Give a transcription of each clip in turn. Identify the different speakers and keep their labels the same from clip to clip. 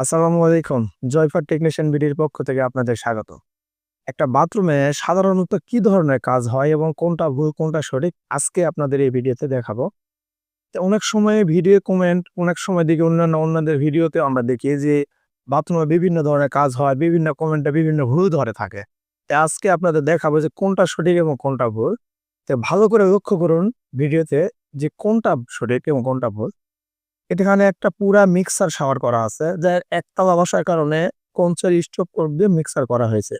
Speaker 1: আসসালামু আলাইকুম। জয়ফার টেকনিশিয়ান বিডির পক্ষ থেকে আপনাদের স্বাগত। একটা বাথরুমে সাধারণত কি ধরনের কাজ হয় এবং কোনটা ভুল, কোনটা সঠিক? আজকে আপনাদের এই ভিডিওতে দেখাবো। তো অনেক সময় ভিডিও কমেন্ট, অনেক সময় দিকে অন্যান্য, অন্যদের ভিডিওতে আমরা দেখি যে বাথরুমে বিভিন্ন ধরনের কাজ হয়, বিভিন্ন কমেন্টে বিভিন্ন ভুল ধরে থাকে। তো আজকে আপনাদের দেখাবো যে কোনটা সঠিক এবং কোনটা ভুল। তো ভালো করে লক্ষ্য করুন ভিডিওতে যে কোনটা সঠিক এবং কোনটা ভুল। এখানে একটা পুরা মিক্সার শাওয়ার করা আছে যার একতলা বসার কারণে কঞ্চের স্টোভ দিয়ে মিক্সার করা হয়েছে।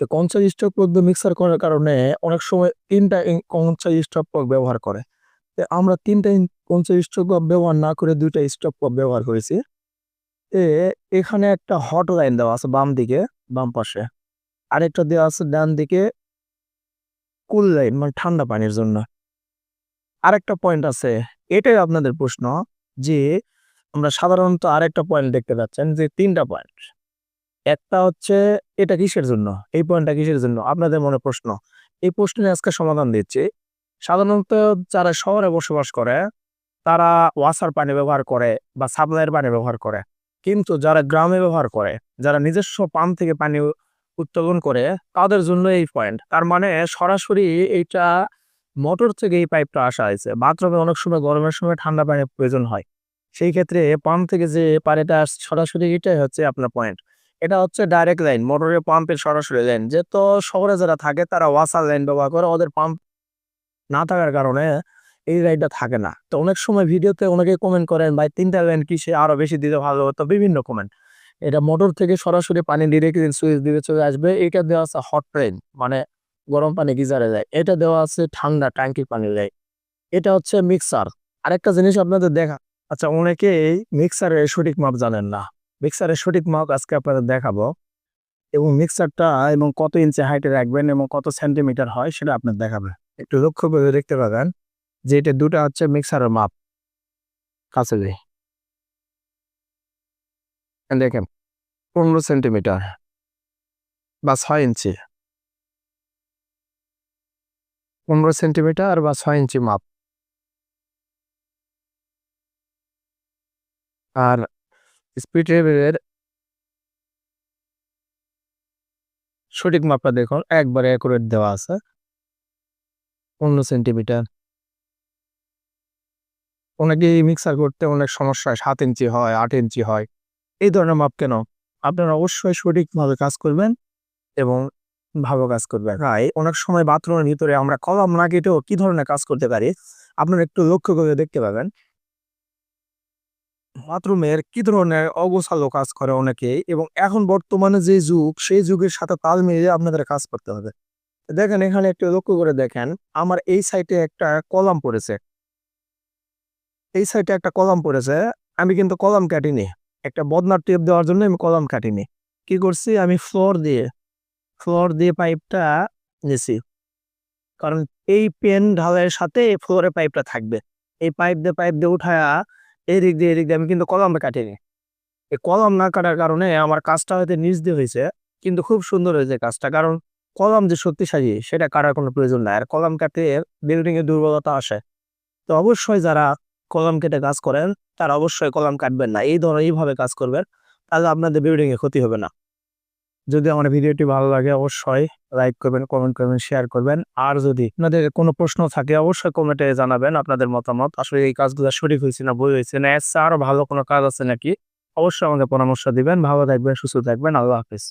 Speaker 1: তো কঞ্চের স্টোভ দিয়ে মিক্সার করার কারণে অনেক সময় তিনটা কঞ্চের স্টোভ ব্যবহার করে। তো আমরা তিনটা কঞ্চের স্টোভ ব্যবহার না করে দুইটা স্টোভ ব্যবহার করেছি। এ, এখানে একটা হট লাইন দেওয়া আছে বাম দিকে, বাম পাশে। আরেকটা দেওয়া আছে ডান দিকে কুল লাইন মানে ঠান্ডা পানির জন্য। আরেকটা পয়েন্ট আছে এটাই আপনাদের প্রশ্ন যে আমরা সাধারণত আরেকটা পয়েন্ট দেখতে পাচ্ছেন যে তিনটা পয়েন্ট একটা হচ্ছে এটা কিসের জন্য? এই পয়েন্টটা কিসের জন্য? আপনাদের মনে প্রশ্ন। এই প্রশ্নের আজকে সমাধান দিচ্ছি। সাধারণত যারা শহরে বসবাস করে, তারা ওয়াসার পানি ব্যবহার করে বা সাপ্লাইয়ের পানি ব্যবহার করে। কিন্তু যারা গ্রামে ব্যবহার করে, যারা নিজস্ব পাম্প থেকে পানি উত্তোলন করে, তাদের জন্য এই পয়েন্ট তার মানে সরাসরি এইটা মোটর থেকে এই পাইপটা আসা হয়েছে। বাথরুমে অনেক সময় গরমের সময় ঠান্ডা পানির প্রয়োজন হয়। সেই ক্ষেত্রে পাম্প থেকে যে পানিটা সরাসরি এটাই হচ্ছে আপনার পয়েন্ট এটা হচ্ছে ডাইরেক্ট লাইন মোটরের পাম্পের সরাসরি লাইন যে তো শহরে যারা থাকে, তারা ওয়াসার লাইন ব্যবহার করে, ওদের পাম্প না থাকার কারণে এই লাইনটা থাকে না। তো অনেক সময় ভিডিওতে অনেকে কমেন্ট করেন, ভাই, তিনটা লাইন কিসে আরও বেশি দিতে ভালো হতো? বিভিন্ন কমেন্ট এটা মোটর থেকে সরাসরি পানি ডিরেক্ট সুইচ দিয়ে চলে আসবে। এটা দেওয়া আছে হট লাইন মানে গরম পানি গিজারে যায় এটা দেওয়া আছে ঠান্ডা ট্যাঙ্কির পানি দেয়। এটা হচ্ছে মিক্সার। আরেকটা জিনিস আপনাদের দেখা আচ্ছা অনেকেই মিক্সারের সঠিক মাপ জানেন না। মিক্সারের সঠিক মাপ আজকে আপনাদের দেখাবো। এবং মিক্সারটা এবং কত ইঞ্চি হাইটে রাখবেন এবং কত সেন্টিমিটার হয় সেটা আপনার দেখাবে। একটু লক্ষ্য করে দেখতে পাবেন যে এটা দুটা হচ্ছে মিক্সারের মাপ। কাছে যাই। দেখেন, পনেরো সেন্টিমিটার বা ছয় ইঞ্চি। পনেরো সেন্টিমিটার বা ছয় ইঞ্চি মাপ। আর স্পিড সঠিক মাপটা দেখুন, একবারে অ্যাকুরেট দেওয়া আছে। পনেরো সেন্টিমিটার। অনেকে মিক্সার করতে অনেক সমস্যা হয়, সাত ইঞ্চি হয়, আট ইঞ্চি হয়। এই ধরনের মাপ কেন? আপনারা অবশ্যই সঠিকভাবে কাজ করবেন এবং ভালো কাজ করবে। তাই অনেক সময় বাথরুমের ভিতরে আমরা কলম না কেটেও কি ধরনের কাজ করতে পারি? আপনারা একটু লক্ষ্য করে দেখতে পাবেন। বাথরুমের কি ধরনের অগোছালো কাজ করে অনেকেই এবং এখন বর্তমানে যে যুগ, সেই যুগের সাথে তাল মিলিয়ে আপনাদের কাজ করতে হবে। দেখেন, এখানে একটু লক্ষ্য করে দেখেন, আমার এই সাইডে একটা কলাম পড়েছে। এই সাইডে একটা কলাম পড়েছে, আমি কিন্তু কলাম কাটিনি। একটা বদনার টেপ দেওয়ার জন্য আমি কলাম কাটিনি। কি করছি? আমি ফ্লোর দিয়ে ফ্লোর দিয়ে পাইপটা নিছি। কারণ এই পেন ঢালের সাথে ফ্লোরে পাইপটা থাকবে। এই পাইপ দিয়ে পাইপ দিয়ে উঠায়া এদিক দিয়ে এদিক দিয়ে আমি কিন্তু কলম কাটিনি। এই কলম না কাটার কারণে আমার কাজটা হয়তো নিচ দিয়ে হয়েছে, কিন্তু খুব সুন্দর হয়েছে কাজটা। কারণ কলম যে শক্তিশালী, সেটা কাটার কোনো প্রয়োজন নাই। আর কলম কাটে বিল্ডিং এর দুর্বলতা আসে। তো অবশ্যই যারা কলম কেটে কাজ করেন, তারা অবশ্যই কলম কাটবেন না। এই ধরনের এইভাবে কাজ করবেন, তাহলে আপনাদের বিল্ডিং এ ক্ষতি হবে না। যদি আমার ভিডিওটি ভালো লাগে অবশ্যই লাইক করবেন কমেন্ট করবেন শেয়ার করবেন। আর যদি আপনাদের কোনো প্রশ্ন থাকে অবশ্যই কমেন্টে জানাবেন আপনাদের মতামত। আসলে এই কাজগুলো সঠিক হয়েছে না বই হয়েছে না, এর আরও আরও ভালো কোনো কাজ আছে নাকি? অবশ্যই আমাকে পরামর্শ দিবেন। ভালো থাকবেন, সুস্থ থাকবেন। আল্লাহ হাফিজ।